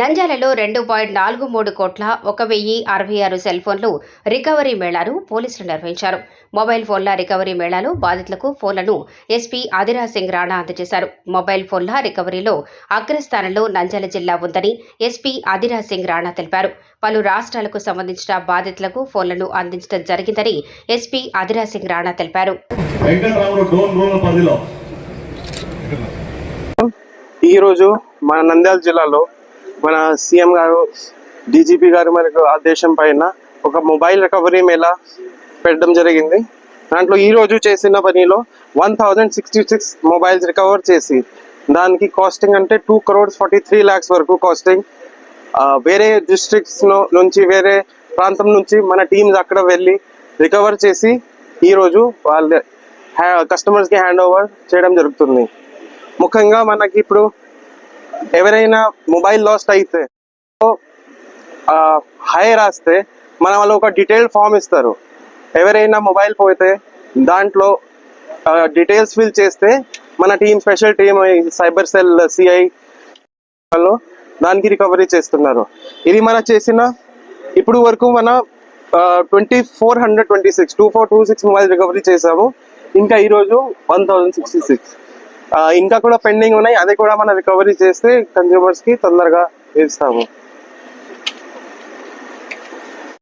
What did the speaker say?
నంద్యాలలో రెండు పాయింట్ నాలుగు మూడు కోట్ల ఒక వెయ్యి అరవై ఆరు సెల్ ఫోన్లు రికవరీ మేళాను పోలీసులు నిర్వహించారు. మొబైల్ ఫోన్ల రికవరీ మేళాలో బాధితులకు ఫోన్లను ఎస్పీ ఆదిరాజ్ సింగ్ రాణా అందజేశారు. మొబైల్ ఫోన్ల రికవరీలో అగ్రస్థానంలో నంద్యాల జిల్లా ఉందని ఎస్పీ ఆదిరాజ్ సింగ్ రాణా తెలిపారు. పలు రాష్ట్రాలకు సంబంధించిన బాధితులకు ఫోన్లను అందించడం జరిగిందని ఎస్పీ ఆదిరాజ్ సింగ్ రాణా తెలిపారు. ఈరోజు మన నంద్యాల జిల్లాలో మన సీఎం గారు డీజీపీ గారు మనకు ఆదేశం పైన ఒక మొబైల్ రికవరీ మేళా పెట్టడం జరిగింది. దాంట్లో ఈ రోజు చేసిన పనిలో one thousand sixty six mobiles recover చేసి దానికి కాస్టింగ్ అంటే two crores forty three lakhs వరకు కాస్టింగ్. వేరే డిస్ట్రిక్ట్స్ నుంచి వేరే ప్రాంతం నుంచి మన టీమ్స్ అక్కడ వెళ్ళి రికవర్ చేసి ఈరోజు వాళ్ళ కస్టమర్స్కి హ్యాండ్ ఓవర్ చేయడం జరుగుతుంది. ముఖ్యంగా మనకి ఇప్పుడు ఎవరైనా మొబైల్ లాస్ట్ అయితే హై రాస్తే మన వాళ్ళు ఒక డీటెయిల్ ఫామ్ ఇస్తారు. ఎవరైనా మొబైల్ పోతే దాంట్లో డీటెయిల్స్ ఫిల్ చేస్తే మన team special team cyber cell CI వాళ్ళు దానికి రికవరీ చేస్తున్నారు. ఇది మన చేసిన ఇప్పుడు వరకు మన twenty four hundred twenty six two four two six mobile recovery చేసాము ఇంకా ఈరోజు వన్ థౌజండ్ సిక్స్టీ సిక్స్ ఇంకా కూడా పెండింగ్ ఉన్నాయి. అది కూడా మనం రికవరీ చేస్తే కన్జ్యూమర్స్కి తొందరగా ఇస్తాము